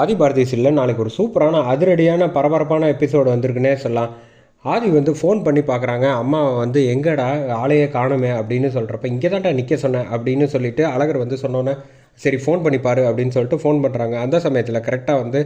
ஆதி பாரதி சீரியலில் நாளைக்கு ஒரு சூப்பரான அதிரடியான பரபரப்பான எபிசோடு வந்திருக்குன்னே சொல்லலாம். ஆதி வந்து ஃபோன் பண்ணி பார்க்குறாங்க. அம்மா வந்து எங்கடா? ஆளையே காணுமே அப்படின்னு சொல்கிறப்ப இங்கே தான்டா நிற்க சொன்னேன் அப்படின்னு சொல்லிட்டு அழகர் வந்து சொன்னோன்னே சரி ஃபோன் பண்ணி பாரு அப்படின்னு சொல்லிட்டு ஃபோன் பண்ணுறாங்க அந்த சமயத்தில் கரெக்டாக வந்து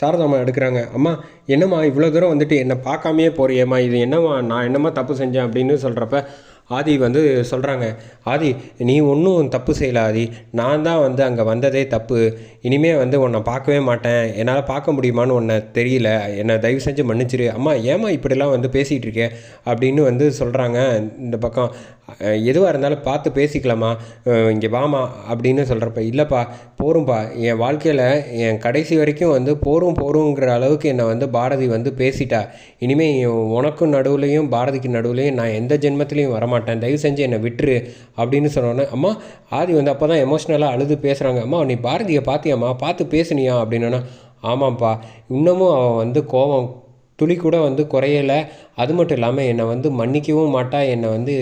சாரதாம்மா எடுக்கிறாங்க. அம்மா என்னம்மா இவ்வளோ தூரம் வந்துட்டு என்னை பார்க்காமையே போறியேம்மா? இது என்னம்மா? நான் என்னம்மா தப்பு செஞ்சேன்? அப்படின்னு சொல்கிறப்ப ஆதி வந்து சொல்கிறாங்க ஆதி நீ ஒன்றும் தப்பு செய்யல ஆதி. நான் தான் வந்து அங்கே வந்ததே தப்பு. இனிமேல் வந்து உன்னை பார்க்கவே மாட்டேன். என்னால் பார்க்க முடியுமான்னு உன்னை தெரியல. என்னை தயவு செஞ்சு மன்னிச்சிரு. அம்மா ஏம்மா இப்படிலாம் வந்து பேசிகிட்டு இருக்கே? அப்படின்னு வந்து சொல்கிறாங்க இந்த பக்கம். எதுவாக இருந்தாலும் பார்த்து பேசிக்கலாமா? இங்கே வாமா அப்படின்னு சொல்கிறப்ப இல்லைப்பா போரும்பா. என் வாழ்க்கையில் என் கடைசி வரைக்கும் வந்து போரும் போருங்கிற அளவுக்கு என்னை வந்து பாரதி வந்து பேசிட்டா. இனிமேல் உனக்கும் நடுவுலையும் பாரதிக்கு நடுவுலையும் நான் எந்த ஜென்மத்துலேயும் வரமாட்டேன். தயவு செஞ்சு என்னை விட்டுரு. அப்படின்னு சொன்னோன்னே அம்மா ஆதி வந்து அப்போ தான் எமோஷ்னலாக அழுது பேசுகிறாங்க அம்மா நீ பாரதியை பார்த்தியாம்மா பார்த்து பேசுனியா? அப்படின்னா ஆமாம்ப்பா. இன்னமும் அவன் வந்து கோபம் துளி கூட வந்து குறையலை. அது மட்டும் இல்லாமல் என்னை வந்து மன்னிக்கவும் மாட்டா. என்னை வந்து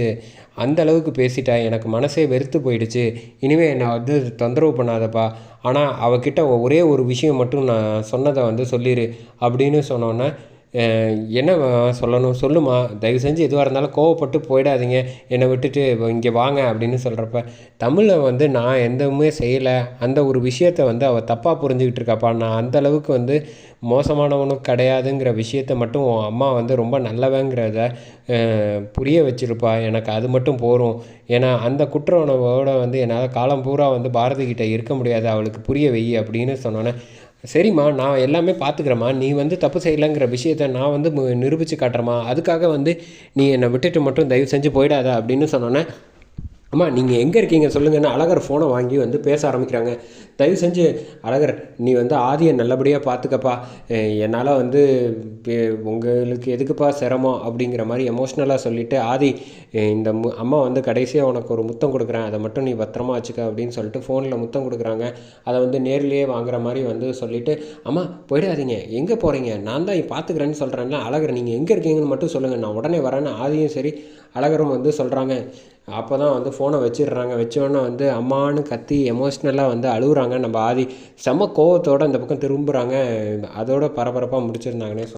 அந்த அளவுக்கு பேசிட்டா எனக்கு மனசே வெறுத்து போயிடுச்சு. இனிமேல் என்னை வந்து தொந்தரவு பண்ணாதப்பா. ஆனால் அவகிட்ட ஒரே ஒரு விஷயம் மட்டும் நான் சொன்னதை வந்து சொல்லிடு அப்படின்னு சொன்னோன்னே என்ன சொல்லணும்? சொல்லுமா. தயவு செஞ்சு எதுவாக இருந்தாலும் கோவப்பட்டு போயிடாதீங்க. என்னை விட்டுட்டு இங்கே வாங்க அப்படின்னு சொல்கிறப்ப தமிழில் வந்து நான் எந்தவுமே செய்யலை. அந்த ஒரு விஷயத்தை வந்து அவள் தப்பாக புரிஞ்சுக்கிட்டு இருக்காப்பா. நான் அந்தளவுக்கு வந்து மோசமானவனும் கிடையாதுங்கிற விஷயத்தை மட்டும் உன் அம்மா வந்து ரொம்ப நல்லவங்கிறத புரிய வச்சுருப்பா. எனக்கு அது மட்டும் போகும் ஏன்னா அந்த குற்ற உணவோடு வந்து என்னால் காலம் பூரா வந்து பாரதி கிட்டே இருக்க முடியாது. அவளுக்கு புரிய வை அப்படின்னு சொன்னோன்னே சரிம்மா நான் எல்லாமே பார்த்துக்கிறேம்மா நீ வந்து தப்பு செய்யலைங்கிற விஷயத்த நான் வந்து மு- நிரூபித்து காட்டுறேம்மா. அதுக்காக வந்து நீ என்னை விட்டுட்டு மட்டும் தயவு செஞ்சு போயிடாத அப்படின்னு சொன்னோன்னே அம்மா நீங்கள் எங்கே இருக்கீங்க சொல்லுங்கன்னு அழகர் ஃபோனை வாங்கி வந்து பேச ஆரம்பிக்கிறாங்க. தயவு செஞ்சு அழகர் நீ வந்து ஆதியை நல்லபடியாக பார்த்துக்கப்பா என்னால் வந்து உங்களுக்கு எதுக்குப்பா சிரமம்? அப்படிங்கிற மாதிரி எமோஷ்னலாக சொல்லிவிட்டு ஆதி இந்த மு அம்மா வந்து கடைசியாக உனக்கு ஒரு முத்தம் கொடுக்குறேன். அதை மட்டும் நீ பத்திரமா வச்சுக்க அப்படின்னு சொல்லிட்டு ஃபோனில் முத்தம் கொடுக்குறாங்க. அதை வந்து நேர்லேயே வாங்குற மாதிரி வந்து சொல்லிவிட்டு அம்மா போயிடாதீங்க. எங்கே போகிறீங்க நான் தான் பார்த்துக்கிறேன்னு சொல்கிறேன்னா அழகர் நீங்கள் எங்கே இருக்கீங்கன்னு மட்டும் சொல்லுங்கள் நான் உடனே வரேன்னு ஆதியும் சரி அழகரும் வந்து சொல்கிறாங்க அப்போ தான் வந்து ஃபோனை வச்சிடுறாங்க. வச்சோடனே வந்து அம்மான்னு கத்தி எமோஷ்னலாக வந்து அழுகுறாங்க. நம்ம ஆதி செம்ம கோவத்தோட இந்த பக்கம் திரும்புகிறாங்க அதோட பரபரப்பாக முடிச்சிருந்தாங்கன்னே